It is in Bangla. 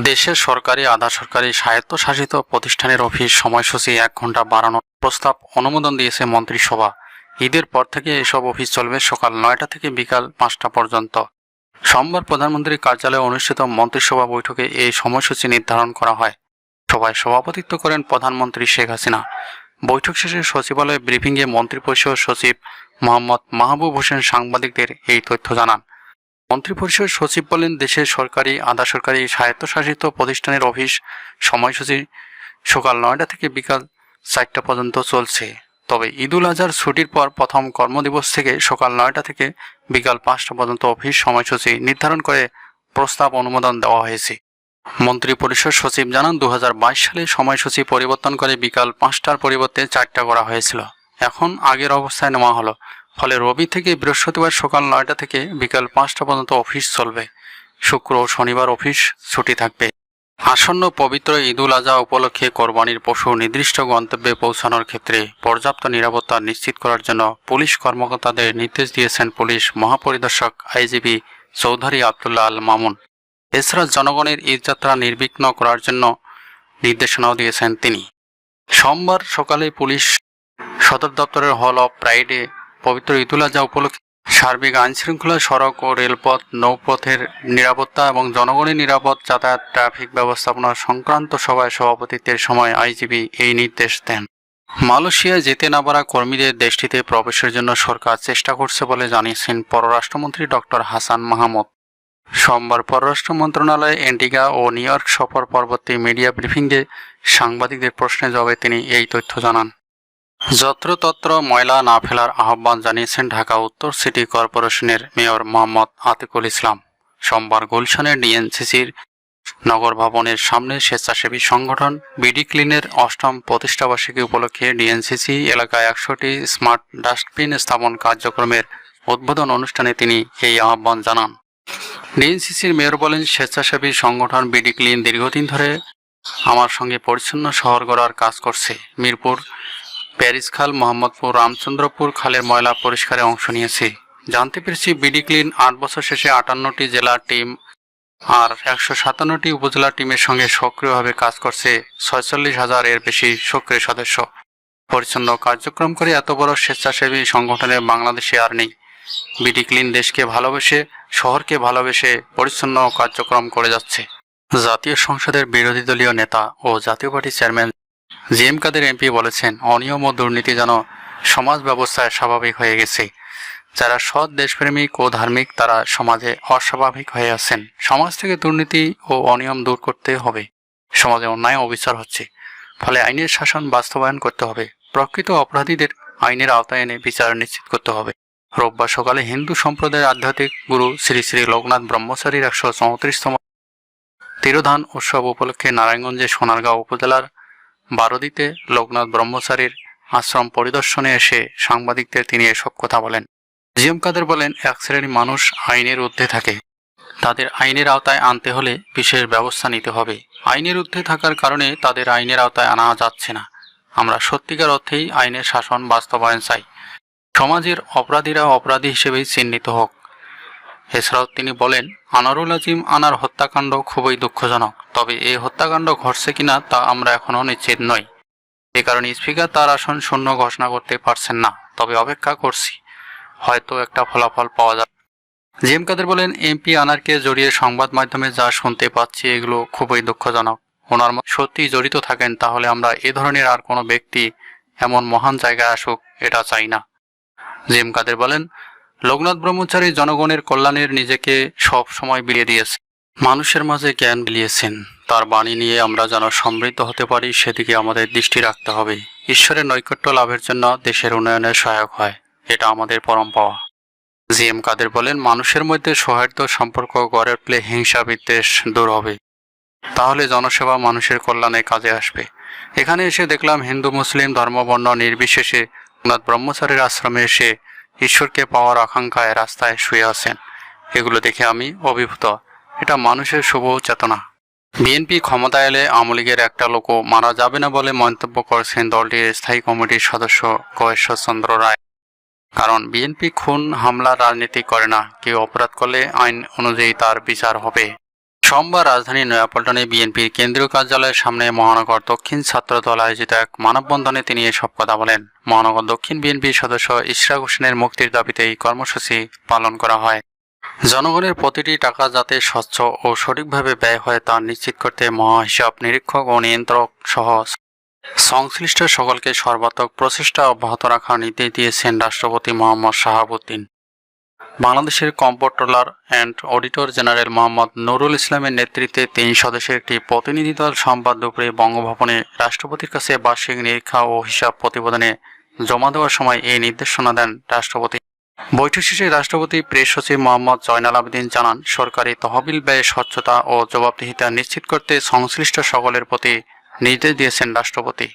দেশের সরকারি আধা সরকারি স্বায়ত্তশাসিত প্রতিষ্ঠানের অফিস সময়সূচি এক ঘণ্টা বাড়ানোর প্রস্তাব অনুমোদন দিয়েছে মন্ত্রিসভা। ঈদের পর থেকে এসব অফিস চলবে সকাল নয়টা থেকে বিকাল পাঁচটা পর্যন্ত। সোমবার প্রধানমন্ত্রীর কার্যালয়ে অনুষ্ঠিত মন্ত্রিসভা বৈঠকে এই সময়সূচি নির্ধারণ করা হয়। সভায় সভাপতিত্ব করেন প্রধানমন্ত্রী শেখ হাসিনা। বৈঠক শেষে সচিবালয়ে ব্রিফিংয়ে মন্ত্রিপরিষদ সচিব মোহাম্মদ মাহবুব হোসেন সাংবাদিকদের এই তথ্য জানান। মন্ত্রিপরিষদ সচিব বলেন, দেশের সরকারি, আধা সরকারি স্বায়ত্তশাসিত প্রতিষ্ঠানের অফিস সময়সূচি সকাল নয়টা থেকে বিকাল চারটা পর্যন্ত চলছে। তবে ঈদুল আজহার ছুটির পর প্রথম কর্মদিবস থেকে সকাল নয়টা থেকে বিকাল পাঁচটা পর্যন্ত অফিস সময়সূচি নির্ধারণ করে প্রস্তাব অনুমোদন দেওয়া হয়েছে। মন্ত্রী পরিষদ সচিব জানান দু হাজার বাইশ সালে সময়সূচি পরিবর্তন করে বিকাল পাঁচটার পরিবর্তে চারটা করা হয়েছিল। এখন আগের অবস্থায় নেওয়া হলো। রবি থেকে বৃহস্পতিবার সকাল নয়টা থেকে বিকাল পাঁচটা পর্যন্ত অফিস চলবে। শুক্র ও শনিবার অফিস ছুটি থাকবে। আসন্ন পবিত্র ঈদুল আজহা উপলক্ষে কোরবানির পশু নির্দিষ্ট গন্তব্যে পৌঁছানোর ক্ষেত্রে পর্যাপ্ত নিরাপত্তা নিশ্চিত করার জন্য পুলিশ কর্মকর্তাদের নির্দেশ দিয়েছেন পুলিশ মহাপরিদর্শক আইজিপি চৌধুরী আবদুল্লাহ আল মামুন। এছাড়া জনগণের ঈদযাত্রা নির্বিঘ্ন করার জন্য নির্দেশনাও দিয়েছেন তিনি। সোমবার সকালে পুলিশ সদর দপ্তরের হল অফ প্রাইডে পবিত্র ঈদুল আজহা উপলক্ষে সার্বিক আইনশৃঙ্খলা সড়ক ও রেলপথ নৌপথের নিরাপত্তা এবং জনগণের নিরাপদ যাতায়াত ট্রাফিক ব্যবস্থাপনা সংক্রান্ত সভায় সভাপতিত্বের সময় আইজিবি এই নির্দেশ দেন। মালয়েশিয়ায় যেতে না পারা কর্মীদের দেশটিতে প্রবেশের জন্য সরকার চেষ্টা করছে বলে জানিয়েছেন পররাষ্ট্রমন্ত্রী ডক্টর হাসান মাহমুদ। সোমবার পররাষ্ট্র মন্ত্রণালয়ে এন্টিগা ও নিউ ইয়র্ক সফর পরবর্তী মিডিয়া ব্রিফিংয়ে সাংবাদিকদের প্রশ্নের জবাবে তিনি এই তথ্য জানান। যত্রতত্র ময়লা না ফেলার আহ্বান জানিয়েছেন ঢাকা উত্তর সিটি কর্পোরেশনের মেয়র মোহাম্মদ আতিকুল ইসলাম। সোমবার গুলশানের ডিএনসিসির নগর ভবনের সামনে স্বেচ্ছাসেবী সংগঠন বিডি ক্লিনের অষ্টম প্রতিষ্ঠাবার্ষিকী উপলক্ষে ডিএনসিসি এলাকায় একশোটি স্মার্ট ডাস্টবিন স্থাপন কার্যক্রমের উদ্বোধন অনুষ্ঠানে তিনি এই আহ্বান জানান। ডিএনসিসির মেয়র বলেন, স্বেচ্ছাসেবী সংগঠন বিডি ক্লিন দীর্ঘদিন ধরে আমার সঙ্গে পরিচ্ছন্ন শহর গড়ার কাজ করছে। মিরপুর প্যারিস খাল, মোহাম্মদপুর, রামচন্দ্রপুর খালের ময়লা পরিষ্কারে অংশ নিয়েছি। জানতে পেরেছি বিডি ক্লিন আট বছর শেষে আটান্নটি জেলার টিম আর একশো সাতান্নটি উপজেলা টিমের সঙ্গে সক্রিয়ভাবে কাজ করছে। ছয়চল্লিশ হাজার এর বেশি সক্রিয় সদস্য। পরিচ্ছন্ন কার্যক্রম করে এত বড় স্বেচ্ছাসেবী সংগঠনে বাংলাদেশে আর নেই। বিডি ক্লিন দেশকে ভালোবেসে, শহরকে ভালোবেসে পরিচ্ছন্ন কার্যক্রম করে যাচ্ছে। জাতীয় সংসদের বিরোধী দলীয় নেতা ও জাতীয় পার্টির chairman G M Quader MP বলেছেন, অনিয়ম ও দুর্নীতি যেন সমাজ ব্যবস্থায় স্বাভাবিক হয়ে গেছে। যারা সৎ, দেশপ্রেমিক ও ধার্মিক, তারা সমাজে অস্বাভাবিক হয়ে আছেন। সমাজ থেকে দুর্নীতি ও অনিয়ম দূর করতে হবে। সমাজে অন্যায় অবিচার হচ্ছে। ফলে আইনের শাসন বাস্তবায়ন করতে হবে। প্রকৃত অপরাধীদের আইনের আওতায় এনে বিচার নিশ্চিত করতে হবে। রোববার সকালে হিন্দু সম্প্রদায়ের আধ্যাত্মিক গুরু শ্রী শ্রী লোকনাথ ব্রহ্মচারীর একশো চৌত্রিশতম তিরোধান উৎসব উপলক্ষে নারায়ণগঞ্জের সোনারগাঁও উপজেলার বারোদিতে লোকনাথ ব্রহ্মচারীর আশ্রম পরিদর্শনে এসে সাংবাদিকদের তিনি এসব কথা বলেন। জিএম কাদের বলেন, এক শ্রেণির মানুষ আইনের ঊর্ধ্বে থাকে। তাদের আইনের আওতায় আনতে হলে বিশেষ ব্যবস্থা নিতে হবে। আইনের ঊর্ধ্বে থাকার কারণে তাদের আইনের আওতায় আনা যাচ্ছে না। আমরা সত্যিকার অর্থেই আইনের শাসন বাস্তবায়ন চাই। সমাজের অপরাধীরা অপরাধী হিসেবেই চিহ্নিত হোক। এছাড়াও তিনি বলেন, আনারুল আজিম আনার হত্যাকাণ্ড খুবই দুঃখজনক। তবে এই হত্যাকাণ্ড ঘটছে কিনা তা আমরা এখনও নিশ্চিত নই। এ কারণে স্পিকার তার আসন শূন্য ঘোষণা করতে পারছেন না, তবে অপেক্ষা করছি। হয়তো একটা ফলাফল পাওয়া যাবে। জিএম কাদের বলেন, এমপি আনারকে জড়িয়ে সংবাদ মাধ্যমে যা শুনতে পাচ্ছি এগুলো খুবই দুঃখজনক। ওনার সত্যি জড়িত থাকেন, তাহলে আমরা এ ধরনের আর কোনো ব্যক্তি এমন মহান জায়গায় আসুক, এটা চাই না। জিএম কাদের বলেন, লোকনাথ ব্রহ্মচারী জনগণের কল্যাণের নিজেকে সব সময় বিলিয়ে দিয়েছে। মানুষের মাঝে জ্ঞান বিলিয়েছেন। তার বাণী নিয়ে আমরা যেন সমৃদ্ধ হতে পারি, সেদিকে আমাদের দৃষ্টি রাখতে হবে। ঈশ্বরের নৈকট্য লাভের জন্য দেশের উন্নয়নে সহায়ক হয়। এটা আমাদের পরম পাওয়া। জি এম কাদের বলেন, মানুষের মধ্যে সৌহার্দ্য সম্পর্ক গড়ে উঠলে হিংসা বিদ্বেষ দূর হবে। তাহলে জনসেবা মানুষের কল্যাণে কাজে আসবে। এখানে এসে দেখলাম হিন্দু, মুসলিম ধর্মবর্ণ নির্বিশেষে নাথ ব্রহ্মচারীর আশ্রমে এসে ঈশ্বরকে পাওয়ার আকাঙ্ক্ষায় রাস্তায় শুয়ে আছেন। এগুলো দেখে আমি অভিভূত। এটা মানুষের শুভ চেতনা। বিএনপি ক্ষমতায় এলে আওয়ামী লীগের একটা লোকও মারা যাবে না বলে মন্তব্য করেছেন দলটির স্থায়ী কমিটির সদস্য গয়েশ্বর চন্দ্র রায়। কারণ বিএনপি খুন, হামলা, রাজনীতি করে না, কেউ অপরাধ করলে আইন অনুযায়ী তার বিচার হবে। সোমবার রাজধানী নয়াপল্টনে বিএনপির কেন্দ্রীয় কার্যালয়ের সামনে মহানগর দক্ষিণ ছাত্রদল আয়োজিত এক মানববন্ধনে তিনি এসব কথা বলেন। মহানগর দক্ষিণ বিএনপির সদস্য ইশরাক হোসেনের মুক্তির দাবিতে এই কর্মসূচি পালন করা হয়। জনগণের প্রতিটি টাকা যাতে স্বচ্ছ ও সঠিকভাবে ব্যয় হয় তা নিশ্চিত করতে মহাহিসাব নিরীক্ষক ও নিয়ন্ত্রক সহ সংশ্লিষ্ট সকলকে সর্বাত্মক প্রচেষ্টা অব্যাহত রাখার নির্দেশ দিয়েছেন রাষ্ট্রপতি মোহাম্মদ শাহাবুদ্দিন। বাংলাদেশের comptroller and auditor general Mohammad Nurul ইসলামের নেতৃত্বে তিন সদস্যের একটি প্রতিনিধি দল সোমবার দুপুরে বঙ্গভবনে রাষ্ট্রপতির কাছে বার্ষিক নিরীক্ষা ও হিসাব প্রতিবেদনে জমা দেওয়ার সময় এই নির্দেশনা দেন রাষ্ট্রপতি। বৈঠক শেষে রাষ্ট্রপতি প্রেস সচিব মোহাম্মদ জয়নাল আবেদিন জানান, সরকারি তহবিল ব্যয় স্বচ্ছতা ও জবাবদিহিতা নিশ্চিত করতে সংশ্লিষ্ট সকলের প্রতি নির্দেশ দিয়েছেন রাষ্ট্রপতি।